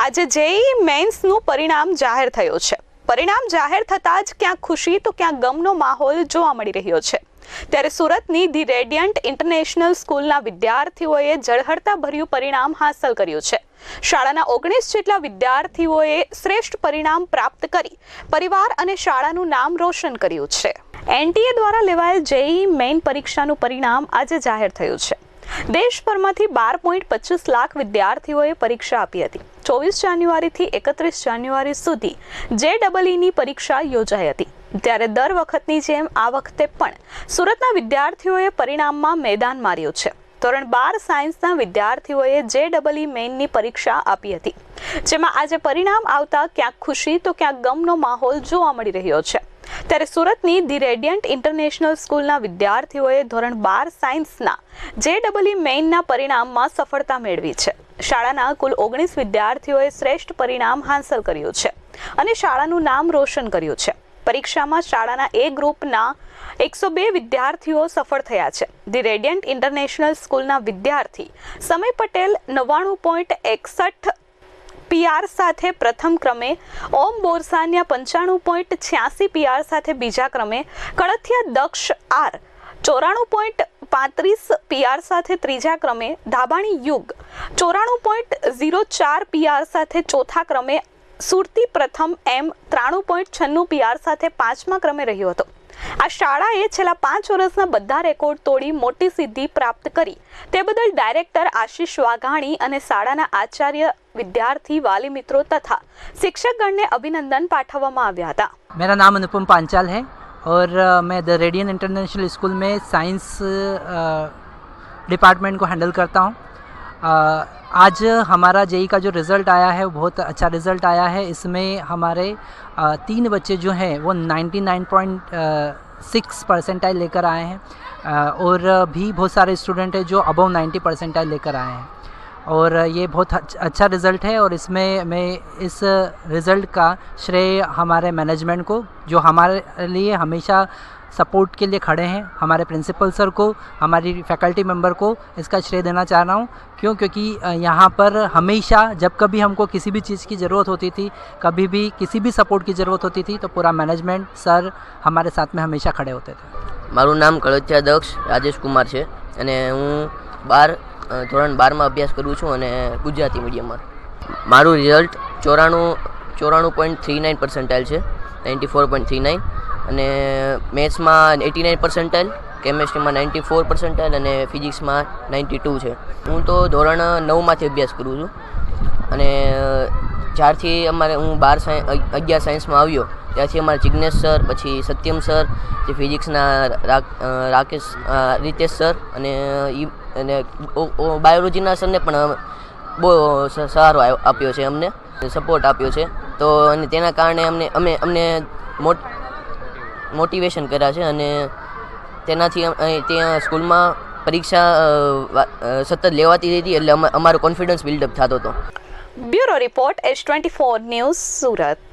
આજે જેઈ મેન્સનું પરિણામ જાહેર થયું છે. પરિણામ જાહેર થતાં જ ક્યાંક ખુશી તો ક્યાંક ગમનો માહોલ જોવા મળી રહ્યો છે. ત્યારે સુરતની ધી રેડિયન્ટ ઇન્ટરનેશનલ સ્કૂલના વિદ્યાર્થીઓએ જળહળતા ભર્યું પરિણામ હાંસલ કર્યું છે. શાળાના ઓગણીસ જેટલા વિદ્યાર્થીઓએ શ્રેષ્ઠ પરિણામ પ્રાપ્ત કરી. પરિવાર અને શાળાનું નામ રોશન કર્યું છે. એનટીએ દ્વારા લેવાયેલ જેઈ મેઇન પરીક્ષાનું પરિણામ આજે જાહેર થયું છે. દેશભરમાંથી બાર પોઈન્ટ પચીસ લાખ વિદ્યાર્થીઓએ પરીક્ષા આપી હતી. ચોવીસ જાન્યુઆરીથી એકત્રીસ જાન્યુઆરી સુધી જે ડબલઈની પરીક્ષા યોજાઈ હતી. ત્યારે દર વખતની જેમ આ વખતે પણ સુરતના વિદ્યાર્થીઓએ પરિણામમાં મેદાન માર્યું છે. ધોરણ બાર સાયન્સના વિદ્યાર્થીઓએ જે ડબલઈ મેઇનની પરીક્ષા આપી હતી. જેમાં આજે પરિણામ આવતા ક્યાંક ખુશી તો ક્યાંક ગમનો માહોલ જોવા મળી રહ્યો છે. ત્યારે સુરતની ધી રેડિયન્ટ ઇન્ટરનેશનલ સ્કૂલના વિદ્યાર્થીઓએ ધોરણ બાર સાયન્સના જે ડબલઈ મેઇનના પરિણામમાં સફળતા મેળવી છે. શાળાના કુલ ઓગણીસ વિદ્યાર્થીઓએ શ્રેષ્ઠ પરિણામ હાંસલ કર્યું છે અને શાળાનું નામ રોશન કર્યું છે. પરીક્ષામાં શાળાના એ ગ્રુપના એકસો બે વિદ્યાર્થીઓ સફળ થયા છે. ધી રેડિયન્ટ ઇન્ટરનેશનલ સ્કૂલના વિદ્યાર્થી સમય પટેલ નવ્વાણું પોઈન્ટ એકસઠ પીઆર સાથે પ્રથમ ક્રમે, ઓમ બોરસાનિયા પંચાણું પોઈન્ટ છ્યાસી પીઆર સાથે બીજા ક્રમે, કળથિયા દક્ષ આર ચોરાણું પોઈન્ટ પાંત્રીસ પીઆર સાથે ત્રીજા ક્રમે ધાબાણી યુગ. ચોરાણું પોઈન્ટ ઝીરો ચાર પીઆર સાથે ચોથા ક્રમે સુરતી પ્રથમ એમ ત્રાણું પોઈન્ટ છન્નું પીઆર સાથે પાંચમા ક્રમે રહ્યો હતો. આ શાળાએ છેલ્લા પાંચ વર્ષના બધા રેકોર્ડ તોડી મોટી સિદ્ધિ પ્રાપ્ત કરી. તે બદલ ડાયરેક્ટર આશીષ વાઘાણી અને શાળાના આચાર્ય વિદ્યાર્થી વાલી મિત્રો તથા શિક્ષકગણને અભિનંદન પાઠવવામાં આવ્યા હતા. મેરા નામ અનુપમ પાંચાલ હૈ. और मैं द रेडियन इंटरनेशनल स्कूल में साइंस डिपार्टमेंट को हैंडल करता हूँ। आज हमारा जेई का जो रिज़ल्ट आया है, वो बहुत अच्छा रिज़ल्ट आया है। इसमें हमारे तीन बच्चे जो हैं, वो 99.6 परसेंटाइल लेकर आए हैं। और भी बहुत सारे स्टूडेंट हैं जो अबव 90 परसेंटाइल लेकर आए हैं। और ये बहुत अच्छ- अच्छा रिज़ल्ट है और इसमें मैं इस रिज़ल्ट का श्रेय हमारे मैनेजमेंट को जो हमारे लिए हमेशा सपोर्ट के लिए खड़े हैं हमारे प्रिंसिपल सर को हमारी फैकल्टी मेंबर को इसका श्रेय देना चाह रहा हूँ क्यों क्योंकि अ, यहाँ पर हमेशा जब कभी हमको किसी भी चीज़ की ज़रूरत होती थी कभी भी किसी भी सपोर्ट की ज़रूरत होती थी तो पूरा मैनेजमेंट सर हमारे साथ में हमेशा खड़े होते थे મારું નામ કળથિયા દક્ષ રાજેશ કુમાર છે અને હું બાર અ, ધોરણ બારમાં અભ્યાસ કરું છું અને ગુજરાતી મીડિયમમાં. મારું રિઝલ્ટ ચોરાણું ચોરાણું પોઈન્ટ થ્રી નાઇન પર્સન્ટાઇલ છે ninety four point three nine અને મેથ્સમાં એટી નાઇન પર્સન્ટાઇલ કેમેસ્ટ્રીમાં નાઇન્ટી ફોર પર્સન્ટાઇલ અને ફિઝિક્સમાં નાઇન્ટી ટુ છે. હું તો ધોરણ નવમાંથી અભ્યાસ કરું છું. અને જ્યારથી અમારે હું બાર સાયન્સ અગિયાર સાયન્સમાં આવ્યો, ત્યારથી અમારા જિજ્ઞેશ સર પછી સત્યમ સર જે ફિઝિક્સના રાકેશ રિતેશ સર અને અને બાયોલોજીના સરને પણ બહુ સહારો આપ્યો છે અમને સપોર્ટ આપ્યો છે. તો અને તેના કારણે અમને અમે અમને મોટ મોટિવેશન કર્યા છે અને તેનાથી ત્યાં સ્કૂલમાં પરીક્ષા સતત લેવાતી હતી એટલે અમા- અમારો કોન્ફિડન્સ બિલ્ડઅપ થતો હતો. Bureau report S twenty four news Surat.